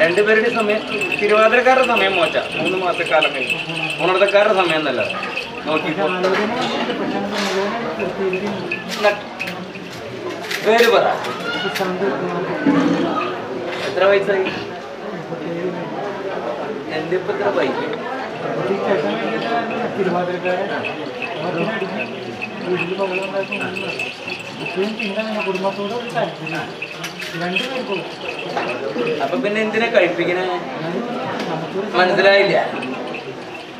രണ്ടുപേരുടെ സമയം തിരുവാതിരക്കാരുടെ സമയം മോച്ച. മൂന്ന് മാസക്കാലം കഴിഞ്ഞു ഉണർത്തക്കാരുടെ സമയം എന്നല്ല. നോക്കി പേര് പറ. എത്ര വയസ്സായി? എന്റെ ഇപ്പൊ എത്ര ബൈക്ക് കുടുംബത്തോട് അപ്പൊ പിന്നെ എന്തിനാ കഴിപ്പിക്കണേ? മനസ്സിലായില്ല.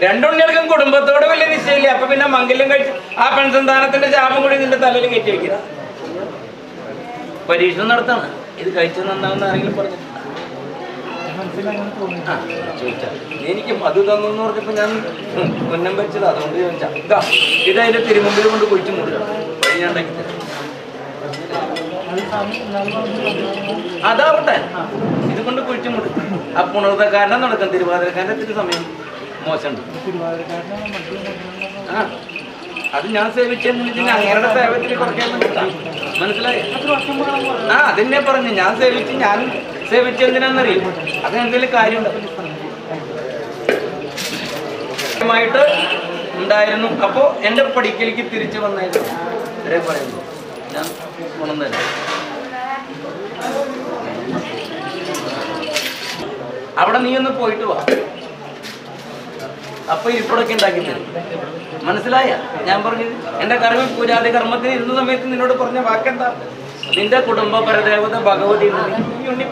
രണ്ടുണ്ണികൾക്കും കുടുംബത്തോട് വലിയ നിശ്ചയമില്ല. അപ്പൊ പിന്നെ മംഗല്യം കഴിച്ച് ആ പെൺസന്താനത്തിന്റെ ചാപം കൂടി നിന്റെ തലയിൽ കയറ്റി വെക്കുക പരീക്ഷണം നടത്താണ്. ഇത് കഴിച്ചു നന്നാവുന്ന ആരെങ്കിലും ചോദിച്ചാ. എനിക്ക് മധു തന്നു എന്ന് പറഞ്ഞപ്പോ ഞാൻ ഉന്നം വെച്ചത്. അതുകൊണ്ട് ചോദിച്ചാ. ഇതാ ഇത് അതിന്റെ തിരുമുമ്പിൽ കൊണ്ട് കുഴിച്ചു വഴി ഞാൻ തരാം. അതാവട്ടെ. ഇത് കൊണ്ട് കുഴിച്ചു മുടി. ആ പുണർത്തക്കാരനെ നടക്കും തിരുവാതിരക്കാരന്റെ ഇത്തിരി സമയം മോശമുണ്ട്. ആ അത് ഞാൻ സേവിച്ചെന്ന് വെച്ചാൽ അങ്ങേരുടെ സേവത്തിൽ വേണ്ടിയിട്ടാ. മനസ്സിലായി? ആ അതെന്നെ പറഞ്ഞു. ഞാൻ സേവിച്ച് ഞാൻ സേവിച്ചെന്തിനാന്നറിയും അത് എന്തെങ്കിലും കാര്യമുണ്ട്? ഉണ്ടായിരുന്നു. അപ്പോ എന്റെ പഠിക്കലേക്ക് തിരിച്ചു വന്നായിരുന്നു ഇവരെ പറയുന്നു ഞാൻ ഗുണം അവിടെ നീ ഒന്ന് പോയിട്ട് വാ. അപ്പൊ ഇരിപ്പിടൊക്കെ ഉണ്ടാക്കി തരും. മനസ്സിലായ? ഞാൻ പറഞ്ഞത് എന്റെ കർമ്മ പൂജാതി കർമ്മത്തിന് ഇരുന്ന സമയത്ത് നിന്നോട് പറഞ്ഞ വാക്കെന്താ? നിന്റെ കുടുംബ പരദേവത ഭഗവതി ഉണ്ണി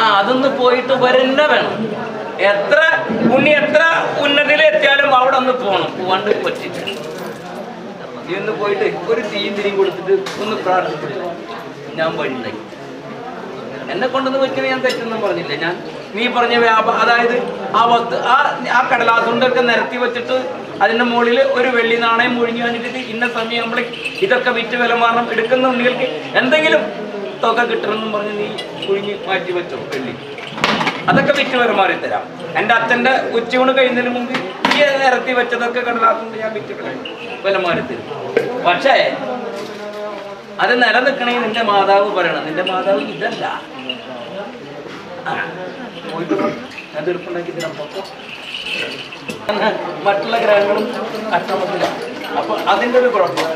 ആ അതൊന്ന് പോയിട്ട് വരണ്ട വേണം. എത്ര ഉണ്ണി എത്ര ഉന്നതിയിലെത്തിയാലും അവിടെ ഒന്ന് പോകണം പോവാണ്ട് പറ്റില്ല നീ പോയിട്ട് ഒരു തീയും കൊടുത്തിട്ട് ഒന്ന് പ്രാർത്ഥിച്ചില്ല ഞാൻ വഴിയുണ്ടായി. എന്നെ കൊണ്ടൊന്ന് വെക്കണേ ഞാൻ തെറ്റൊന്നും പറഞ്ഞില്ല. ഞാൻ നീ പറഞ്ഞ വ്യാപ അതായത് ആ വസ്തു ആ ആ കടലാസുണ്ടൊക്കെ നിരത്തി വെച്ചിട്ട് അതിന്റെ മുകളിൽ ഒരു വെള്ളി നാണയം മുഴിഞ്ഞു വന്നിട്ട് ഇന്ന സമയം നമ്മൾ ഇതൊക്കെ വിറ്റ് വില മാറണം എടുക്കുന്ന ഉണ്ണികൾക്ക് എന്തെങ്കിലും തുക കിട്ടണമെന്നും പറഞ്ഞ് നീ കുഴിഞ്ഞ് മാറ്റി വെച്ചോ വെള്ളി. അതൊക്കെ വിറ്റ് മാറി തരാം. എന്റെ അച്ഛന്റെ ഉച്ചയൂണ് കഴിയുന്നതിന് മുമ്പ് ഈ ഇറത്തി വെച്ചതൊക്കെ കടലാസുണ്ട് ഞാൻ വിറ്റ് വില വില മാറി തരും. പക്ഷേ അത് നിലനിൽക്കണേ നിന്റെ മാതാവ് പറയണം. നിന്റെ മാതാവ് ഇതല്ല. മറ്റുള്ള ഗ്രഹങ്ങളും അക്രമത്തിലാണ് അപ്പൊ അതിന്റെ ഒരു കുഴപ്പം.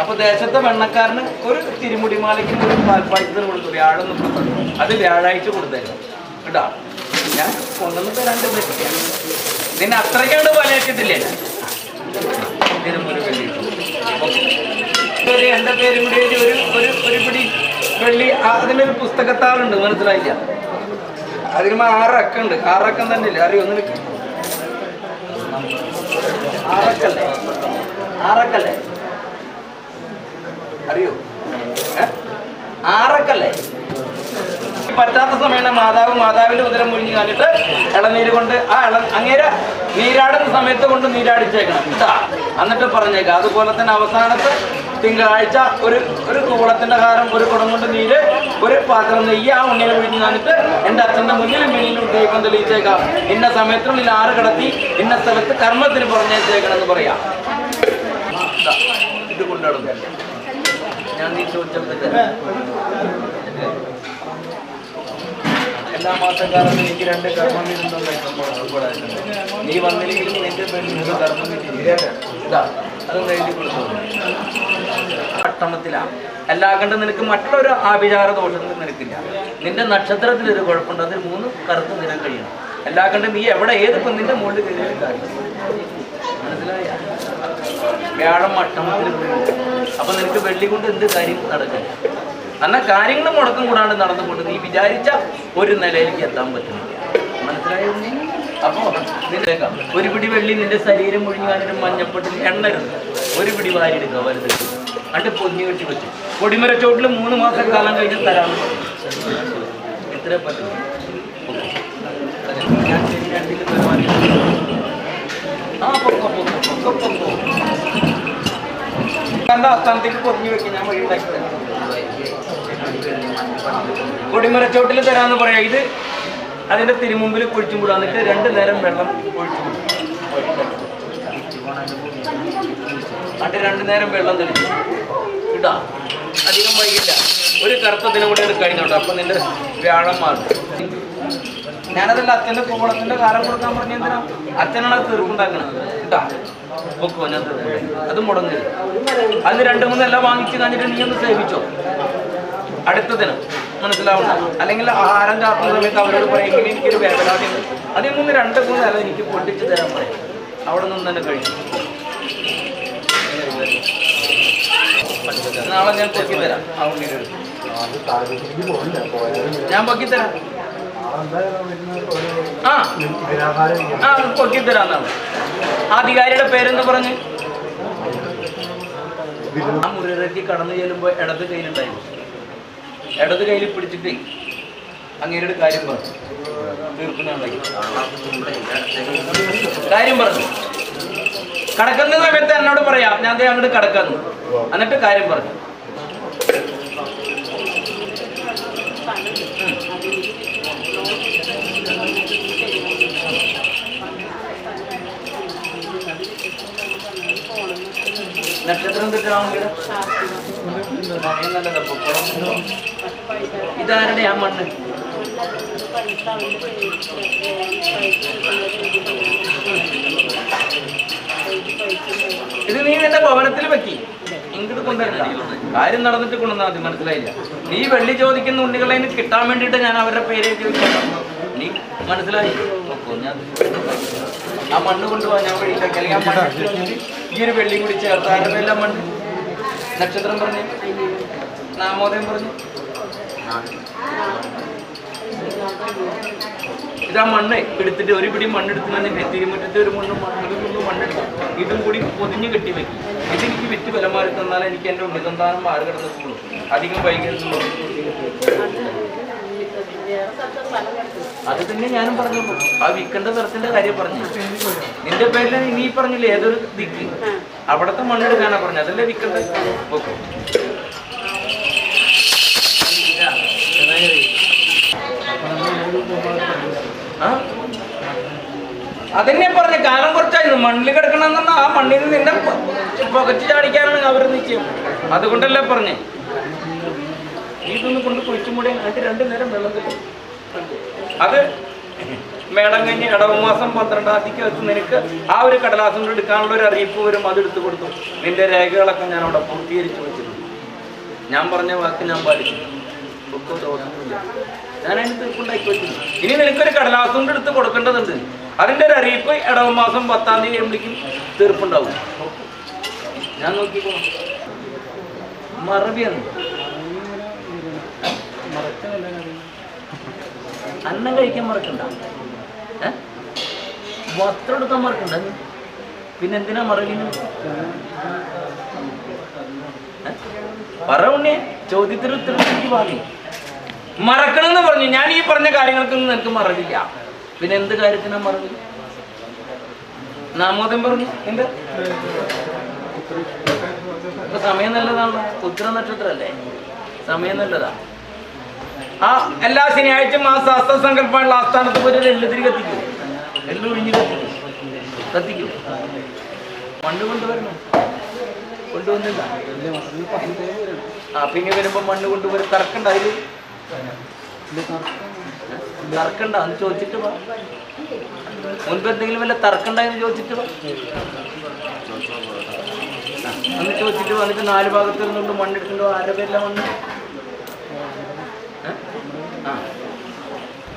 അപ്പൊ ദേശത്തെ വെണ്ണക്കാരന് ഒരു തിരുമുടിമാലയ്ക്കും ഒരു പാൽപ്പായസത്തിന് കൊടുത്തു. വ്യാഴം അത് വ്യാഴാഴ്ച കൊടുത്തേക്കാം കേട്ടോ. ഞാൻ കൊണ്ടുവന്ന് തരാണ്ട് നിന്നെ അത്രയ്ക്കാണ്ട് വിലയിട്ടിട്ടില്ലേ ഞാൻ? ഒരു എന്റെ പേരും കൂടി ഒരു ഒരു ഒരു വെള്ളി. അതിനൊരു പുസ്തകത്താളുണ്ട് മനസ്സിലായില്ല. അതിന് ആറക്കുണ്ട് ആറക്കം തന്നെ ഇല്ല? അറിയോ? ഒന്ന് ആറക്കല്ലേ? ആറക്കല്ലേ? അറിയോ? ആറക്കല്ലേ? പറ്റാത്ത സമയമാണ് മാതാവ് മാതാവിന്റെ ഉദരം മുരിഞ്ഞു കാണിട്ട് ഇളനീര് കൊണ്ട് ആ ഇള അങ്ങേര നീരാടുന്ന സമയത്ത് കൊണ്ട് നീരാടിച്ചേക്കണം. കേട്ടാ എന്നിട്ട് പറഞ്ഞേക്കാം. അതുപോലെ തന്നെ അവസാനത്തെ തിങ്കളാഴ്ച ഒരു ഒരു കൂളത്തിന്റെ കാരം ഒരു കുടം കൊണ്ട് നീര് ഒരു പാത്രം നെയ്യ് ആ ഉണ്ണിയെ പിഴിഞ്ഞ് കാണിട്ട് എന്റെ അച്ഛന്റെ മുന്നിൽ മുന്നിലും ദീപം തെളിയിച്ചേക്കാം. ഇന്ന സമയത്തിനുള്ളിൽ ആറ് കടത്തി ഇന്ന സ്ഥലത്ത് കർമ്മത്തിന് പറഞ്ഞേച്ചേക്കണം എന്ന് പറയാം. ഇത് കൊണ്ടുവരുന്നു ഞാൻ നീ ചോദിച്ചപ്പോൾ തരാം എല്ലാ മാസക്കാരും എനിക്ക് രണ്ട് കർമ്മം നീ വന്നില്ലെങ്കിൽ നിന്റെ പെണ്ണിന് കർമ്മം ഇതാ അതൊന്നും കൊടുത്തു. പട്ടണത്തിലാണ് എല്ലാ കണ്ട് നിനക്ക് മറ്റൊരു ആഭിചാര ദോഷം നിനക്കില്ല. നിന്റെ നക്ഷത്രത്തിൽ ഒരു കുഴപ്പമുണ്ട്. അതിൽ മൂന്ന് കറുത്ത് നിരം കഴിയണം എല്ലാ കണ്ട് നീ എവിടെ ഏത് പെണ്ണിന്റെ മുകളിൽ കയറി മനസ്സിലായ? വ്യാഴം മട്ടണത്തിൽ അപ്പൊ നിനക്ക് വെള്ളി കൊണ്ട് എന്ത് കാര്യം നടക്കില്ല എന്നാൽ കാര്യങ്ങൾ മുടക്കം കൂടാണ്ട് നടന്നുകൊണ്ട് നീ വിചാരിച്ച ഒരു നിലയിലേക്ക് എത്താൻ പറ്റുന്നില്ല. മനസ്സിലായോ? അപ്പോ നിന്നേക്കാം ഒരു പിടി വെള്ളി നിന്റെ ശരീരം മുഴുങ്ങാനും മഞ്ഞപ്പൊട്ടിൽ എണ്ണരുത്. ഒരു പിടി വാരിയെടുക്കുക വലുത് അണ്ട് പൊന്നി കെട്ടി വെച്ചു. കൊടിമരച്ചോട്ടിൽ മൂന്ന് മാസം കാലം കഴിഞ്ഞ് തരാം. എത്ര പറ്റും. ആ പൊക്കോ പൊക്കോ പൊക്കോ പൊക്കോ. കണ്ട അസ്ഥാനത്തേക്ക് പൊതിഞ്ഞു വെക്കും. ഞാൻ വഴി ഉണ്ടാക്കി തരാം കൊടിമരച്ചോട്ടിൽ തരാമെന്ന് പറയാം. ഇത് അതിന്റെ തിരുമുമ്പിൽ കുഴിച്ചും കൂടാ. എന്നിട്ട് രണ്ട് നേരം വെള്ളം ഒഴിച്ചു അത് രണ്ടു നേരം വെള്ളം തെളിച്ചു. ഇടാ അധികം വൈകില്ല. ഒരു കറുത്തതിനും കൂടി അത് കഴിഞ്ഞോട്ടോ അപ്പൊ നിന്റെ വ്യാഴം മാറും. ഞാനതല്ല അച്ഛന്റെ കുമ്പളത്തിന്റെ കാലം കൊടുക്കാൻ പറഞ്ഞ എന്തിനാ? അച്ഛനാണ് അത് തീർപ്പുണ്ടാക്കണത്. ഇട്ടാ പൊക്കോ ഞാൻ അത് മുടങ്ങില്ല അന്ന് രണ്ട് മൂന്നെല്ലാം വാങ്ങിച്ച് കഴിഞ്ഞിട്ട് നീ ഒന്ന് സേവിച്ചോ. അടുത്തതിന് മനസ്സിലാവണ്ട അല്ലെങ്കിൽ ആഹാരം ചാർത്തുന്ന സമയത്ത് അവരോട് പറയുമ്പോൾ എനിക്കൊരു വേവലാതിയുണ്ട് അതിൽ നിന്ന് രണ്ട് മൂന്ന് നില എനിക്ക് പൊട്ടിച്ച് തരാൻ പറയും. അവിടെ നിന്ന് തന്നെ കഴിക്കും. നാളെ ഞാൻ പൊക്കി തരാം. ഞാൻ പൊക്കി തരാം. ആ ആ അധികാരിയുടെ പേരെന്ന് പറഞ്ഞ്? ആ മുറിയിലേക്ക് കടന്നു ചെല്ലുമ്പോ ഇടത് കയ്യിലുണ്ടായിരുന്നു ഇടത് കയ്യിൽ പിടിച്ചിട്ട് അങ്ങേരുടെ കാര്യം പറഞ്ഞു കാര്യം പറഞ്ഞു കടക്കുന്ന സമയത്ത് എന്നോട് പറയാം ഞാൻ അങ്ങോട്ട് കടക്കുന്നു. എന്നിട്ട് കാര്യം പറഞ്ഞു നക്ഷത്രം തെറ്റാണെങ്കിൽ ഇതാരുടെ ആ മണ്ണ്? ഇത് നീ നിന്റെ ഭവനത്തിൽ വെക്കി. ഇങ്ങോട്ട് കൊണ്ടുവരണ്ട. കാര്യം നടന്നിട്ട് കൊണ്ടുവന്നാൽ മതി മനസ്സിലായില്ല. നീ വെള്ളി ചോദിക്കുന്ന ഉണ്ണികളെ കിട്ടാൻ വേണ്ടിയിട്ട് ഞാൻ അവരുടെ പേര്. നീ മനസ്സിലായി? ആ മണ്ണ് കൊണ്ടുപോകാൻ ഞാൻ വഴിയിലേക്ക് അല്ലെങ്കിൽ ഈ ഒരു വെള്ളി കൂടി ചേർത്ത് പേരിലാ മണ്ണ് നക്ഷത്രം പറഞ്ഞു. നാമോദയം പറഞ്ഞു. ഇതാ മണ്ണ്. എടുത്തിട്ട് ഒരു പിടി മണ്ണെടുത്ത് ഞാൻ തിരുമുറ്റത്ത് ഒരു മണ്ണ് മണ്ണ് ഒരു നുള്ളു മണ്ണെടുത്തു. ഇതും കൂടി പൊതിഞ്ഞ് കെട്ടി വെക്കും. ഇതെനിക്ക് വിറ്റ് വിലമാറി തന്നാൽ എനിക്ക് എന്റെ ഉണ്ണിതന്താനം മാറി കിടന്ന് കൂടും അധികം വൈകരുത് അത് തന്നെ ഞാനും പറഞ്ഞുള്ളൂ ആ വിൽക്കേണ്ട സ്ഥലത്തിന്റെ കാര്യം പറഞ്ഞു. നിന്റെ പേരിൽ നീ പറഞ്ഞില്ലേ ഏതൊരു ദിക്ക് അവിടത്തെ മണ്ണെടുക്കാനാ പറഞ്ഞു അതല്ലേ വിൽക്കേണ്ടത് ഓക്കെ അതന്നെ പറഞ്ഞ കാലം കുറച്ചായിരുന്നു. മണ്ണിൽ കിടക്കണമെന്ന് ആ മണ്ണിൽ നിന്ന് നിന്നെ പുകച്ചു ചാടിക്കാനാണ് അവർ നിശ്ചയം. അതുകൊണ്ടല്ലേ പറഞ്ഞേ. ഇതൊന്ന് കൊണ്ട് കുഴിച്ചും അതിന് രണ്ടു നേരം വെള്ളം കിട്ടും. അത് മേടം കഴിഞ്ഞ് ഇടവ മാസം പന്ത്രണ്ടാം തീയതിക്ക് വെച്ച് നിനക്ക് ആ ഒരു കടലാസം എടുക്കാനുള്ള ഒരു അറിയിപ്പ് വരും അത് എടുത്തു കൊടുത്തു. നിന്റെ രേഖകളൊക്കെ ഞാൻ അവിടെ പൂർത്തീകരിച്ചു വെച്ചിട്ടുണ്ട് ഞാൻ പറഞ്ഞ വാക്ക് ഞാൻ പാലിച്ചു. ഞാൻ അതിന് തീർപ്പുണ്ടാക്കി ഇനി നിനക്കൊരു കടലാസം എടുത്ത് കൊടുക്കേണ്ടതുണ്ട്. അതിന്റെ ഒരു അറിയിപ്പ് ഇടവ മാസം പത്താം തീയതി ആകുമ്പോഴേക്കും തീർപ്പുണ്ടാവും. ഞാൻ നോക്കിക്കോ. മറവിയാണ്. അന്നം കഴിക്കാൻ മറക്കണ്ട? വസ്ത്രം എടുക്കാൻ മറക്കണ്ട. പിന്നെ എന്തിനാ മറവിന്? പറ ഉണ്ണേ ചോദ്യത്തിന് ഉത്തരം എനിക്ക് വാങ്ങി. മറക്കണമെന്ന് പറഞ്ഞു. ഞാൻ ഈ പറഞ്ഞ കാര്യങ്ങൾക്കൊന്നും നിനക്ക് മറവില്ല. പിന്നെ എന്ത് കാര്യത്തിനാ മറവില്ല നാമോദം പറഞ്ഞു. എന്ത്? സമയം നല്ലതാണല്ലോ ഉത്തര നക്ഷത്രമല്ലേ സമയം നല്ലതാ. ആ എല്ലാ ശനിയാഴ്ചയും ആ ശാസ്ത്ര സങ്കല്പമുള്ള ആസ്ഥാനത്ത് പോയി ഒരു എള്ളുതിരി കത്തിക്കും. എല്ലു ഒഴിഞ്ഞ് കത്തിക്കും. മണ്ണ് കൊണ്ടുവരണം. കൊണ്ടുവന്നില്ല. ആ പിന്നെ വരുമ്പോ മണ്ണ് കൊണ്ടുവരും തറക്കണ്ട അതിൽ. തർക്കണ്ട അന്ന് ചോദിച്ചിട്ട് വാ. മുൻപ് എന്തെങ്കിലും വല്ല തർക്കണ്ടായെന്ന് ചോദിച്ചിട്ട് വാ. അന്ന് ചോദിച്ചിട്ട് വന്നിട്ട് നാല് ഭാഗത്ത് നിന്നുകൊണ്ട് മണ്ണെടുക്കണ്ടോ ആരുടെ പേരിലാണ് മണ്ണ്?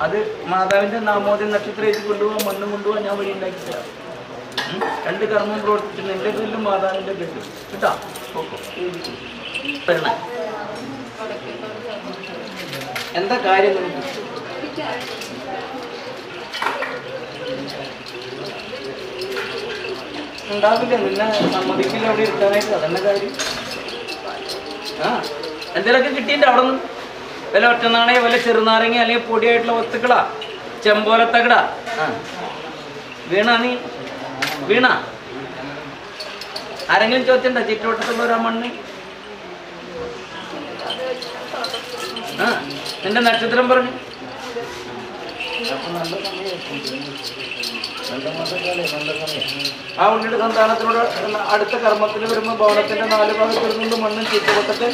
അത് മാതാവിന്റെ നാമോദയം നക്ഷത്രം എഴുതി കൊണ്ടുപോകാൻ മണ്ണ് കൊണ്ടുപോകാൻ ഞാൻ വഴി ഉണ്ടാക്കി രണ്ട് കർമ്മം പ്രവർത്തിക്കുന്ന എന്റെ കല്ലും മാതാവിന്റെ കല്ലും കേട്ടാ. എന്താ കാര്യം ഉണ്ടാവില്ല. നിന്നെ സമ്മതിക്കില്ല അവിടെ ഇരുത്താനായിട്ട് അതന്നെ കാര്യം. ആ. എന്തെങ്കിലുമൊക്കെ കിട്ടിയിട്ട് അവിടെ നിന്ന്. വല്ല ഒറ്റനാണയോ വല്ല ചെറുനാരങ്ങ അല്ലെങ്കിൽ പൊടിയായിട്ടുള്ള വസ്തുക്കളാ? ചെമ്പോലത്തകട വീണ നീ? വീണ? ആരെങ്കിലും ചോദിച്ചിട്ടുണ്ടോ ചുറ്റുവട്ടത്തുള്ള ഒരു മണ്ണ് ആ നിന്റെ നക്ഷത്രം പറഞ്ഞു. ആ ഉണ്ണിയുടെ സന്താനത്തിനോട് അടുത്ത കർമ്മത്തിൽ വരുമ്പോൾ ഭവനത്തിന്റെ നാല് ഭാഗത്തിൽ നിന്നും മണ്ണും ചുറ്റുവട്ടത്ത്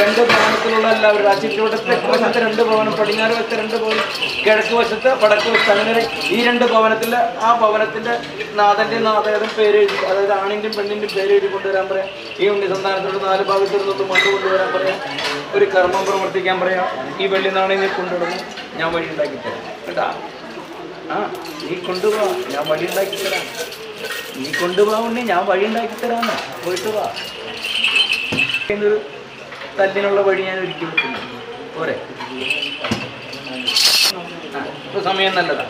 രണ്ട് ഭവനത്തിലുള്ള എല്ലാവരും ആ ചുറ്റുവട്ടത്തെ വശത്തെ രണ്ട് ഭവനം പടിഞ്ഞാറ് വശത്തെ രണ്ട് ഭവനം കിഴക്ക് വശത്ത് വടക്ക് വശത്ത് അങ്ങനെ ഈ രണ്ട് ഭവനത്തിൽ ആ ഭവനത്തിന്റെ നാഥന്റെ നാഥയുടെ പേര് എഴുതി അതായത് ആണിന്റെയും പെണ്ണിന്റെയും പേര് എഴുതി കൊണ്ടുവരാൻ പറയാം. ഈ ഉണ്ണി സന്താനത്തിനോട് നാല് ഭാഗത്തിൽ നിന്നും മണ്ണ് കൊണ്ടുവരാൻ പറയാം. ഒരു കർമ്മം പ്രവർത്തിക്കാൻ പറയാം. ഈ വെള്ളി നാണയം കൊണ്ടുവരുന്നു. ഞാൻ വഴി ഉണ്ടാക്കി തരാം. കേട്ടാ? ആ നീ കൊണ്ടുപോവാ ഞാൻ വഴി ഉണ്ടാക്കി തരാം. നീ ഉണ്ണി ഞാൻ വഴി ഉണ്ടാക്കി തരാന്ന്. പോയിട്ട് വാ. എന്നൊരു തല്ലിനുള്ള വഴി ഞാൻ ഒരുക്കി വെക്കുന്നു. പോരെ. ഇപ്പൊ സമയം നല്ലതാ.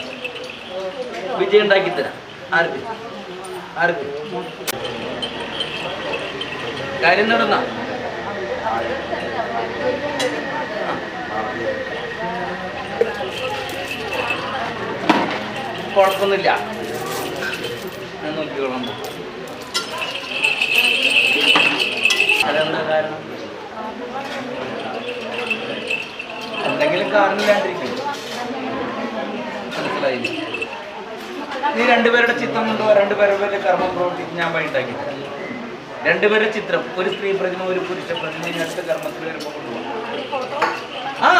വിജയം ഉണ്ടാക്കി തരാം. ആർക്ക്? ആർക്ക്? കാര്യം നടന്ന? കുഴപ്പമൊന്നുമില്ല. ഞാൻ കാരണം? എന്തെങ്കിലും കാരണമില്ലാണ്ടിരിക്കും നീ രണ്ടുപേരുടെ ചിത്രം കൊണ്ടുപോ രണ്ടുപേരുടെ കർമ്മം പ്രവർത്തിച്ച് ഞാൻ വൈകിട്ടാക്കി. രണ്ടുപേരുടെ ചിത്രം. ഒരു സ്ത്രീ പ്രതിമ ഒരു പുരുഷ പ്രതിമ അടുത്ത കർമ്മത്തിൽ വരുമ്പോൾ കൊണ്ടുപോകാം ആ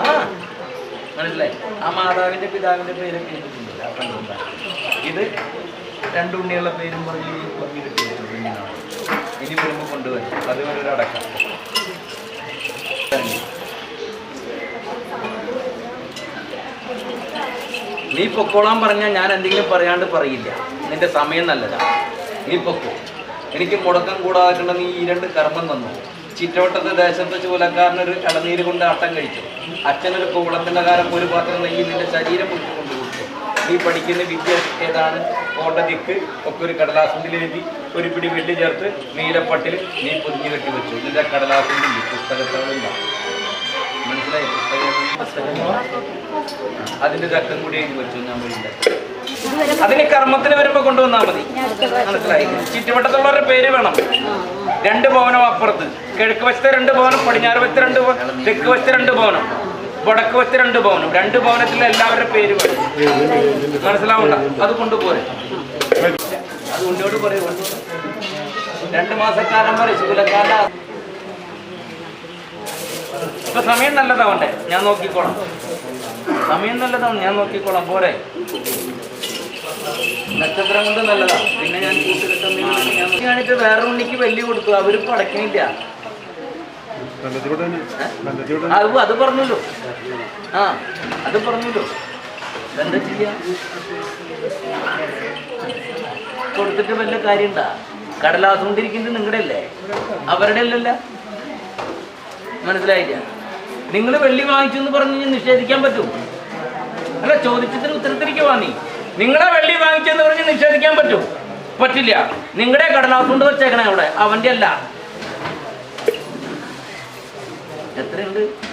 ആ മനസ്സിലായി ആ മാതാവിന്റെ പിതാവിന്റെ പേരൊക്കെ ഇത് രണ്ട് ഉണ്ണികളുടെ പേരും പറഞ്ഞ് കുഞ്ഞിനാണ്. ഇനി വരുമ്പോൾ കൊണ്ടുവരും. അതുവരെ ഒരു അടക്കം. നീ പൊക്കോളാൻ പറഞ്ഞാൽ ഞാൻ എന്തെങ്കിലും പറയാണ്ട് പറയില്ല. നിന്റെ സമയം നല്ലതാ. നീ പൊക്കോ. എനിക്ക് മുടക്കം കൂടാതെ നീ ഈ രണ്ട് കർമ്മം തന്നു. ചിറ്റവട്ടത്തെ ദേശത്ത് ചൂലക്കാരനൊരു ഇളനീര് കൊണ്ട് അട്ടം കഴിച്ചു. അച്ഛനൊരു കൂളത്തിന്റെ കാലം ഒരു പാത്രം നെയ്യ് നിന്റെ ശരീരം മുഴുവൻ കൊണ്ട് കൊടുത്തു നീ പഠിക്കുന്ന വിദ്യ ഏതാണ്? കോട്ടതിക്ക് ഒക്കെ ഒരു കടലാസിൽ എഴുതി ഒരു പിടി വെള്ളി ചേർത്ത് നീലപ്പട്ടിൽ നീ പൊതിഞ്ഞു കെട്ടി വെച്ചു. നിന്റെ കടലാസിന്റെ പുസ്തകത്തോളില്ല മനസ്സിലായി? അതിന്റെ ചക്കം കൂടി എഴുതി വെച്ചു ഞാൻ വഴിയില്ല അതിന് കർമ്മത്തിന് വരുമ്പോ കൊണ്ടുവന്നാ മതി. മനസ്സിലായി? ചുറ്റുവട്ടത്തുള്ളവരുടെ പേര് വേണം. രണ്ട് ഭവനം അപ്പുറത്ത്. കിഴക്ക് വശത്തെ രണ്ട് ഭവനം പടിഞ്ഞാറ് വശത്തെ രണ്ട് ഭവനം തെക്ക് വശത്തെ രണ്ട് ഭവനം വടക്ക് വശത്തെ രണ്ട് ഭവനം. രണ്ട് ഭവനത്തിൽ എല്ലാവരുടെ പേര് വേണം. മനസ്സിലാവണ്ട? അത് കൊണ്ടുപോരെ. അത് കൊണ്ടോട് പറയൂ. രണ്ട് മാസക്കാലം പറയും ശൂലക്കാല ഇപ്പൊ സമയം നല്ലതാവണ്ടേ? ഞാൻ നോക്കിക്കോളാം. സമയം നല്ലതാണ്. ഞാൻ നോക്കിക്കോളാം. പോരെ. നക്ഷത്രം കൊണ്ട് നല്ലതാ. പിന്നെ ഞാൻ കൂട്ടുകെട്ടുന്ന ഞാൻ കാണിട്ട് വേറെ ഉണ്ണിക്ക് വെല്ലി കൊടുത്തു. അവർ അടക്കണില്ല അത് അത് പറഞ്ഞല്ലോ. ആ അത് പറഞ്ഞല്ലോ. എന്താ ചെയ്യാ? കൊടുത്തിട്ട് വല്ല കാര്യണ്ടാ? കടലാസ് കൊണ്ടിരിക്കുന്നത് നിങ്ങളുടെ അല്ലേ അവരുടെ അല്ലല്ല മനസ്സിലായില്ല? നിങ്ങൾ വെള്ളി വാങ്ങിച്ചു എന്ന് പറഞ്ഞ് നിഷേധിക്കാൻ പറ്റും. അല്ല ചോദിച്ചതിന് ഉത്തരത്തിരിക്കുവാ നീ. നിങ്ങളെ വെള്ളി വാങ്ങിച്ചെന്ന് പറഞ്ഞ് നിഷേധിക്കാൻ പറ്റും. പറ്റില്ല. നിങ്ങളുടെ കടലാസ് കൊണ്ട് വെച്ചേക്കണേ അവിടെ. അവന്റെ അല്ല. എത്രയുണ്ട്?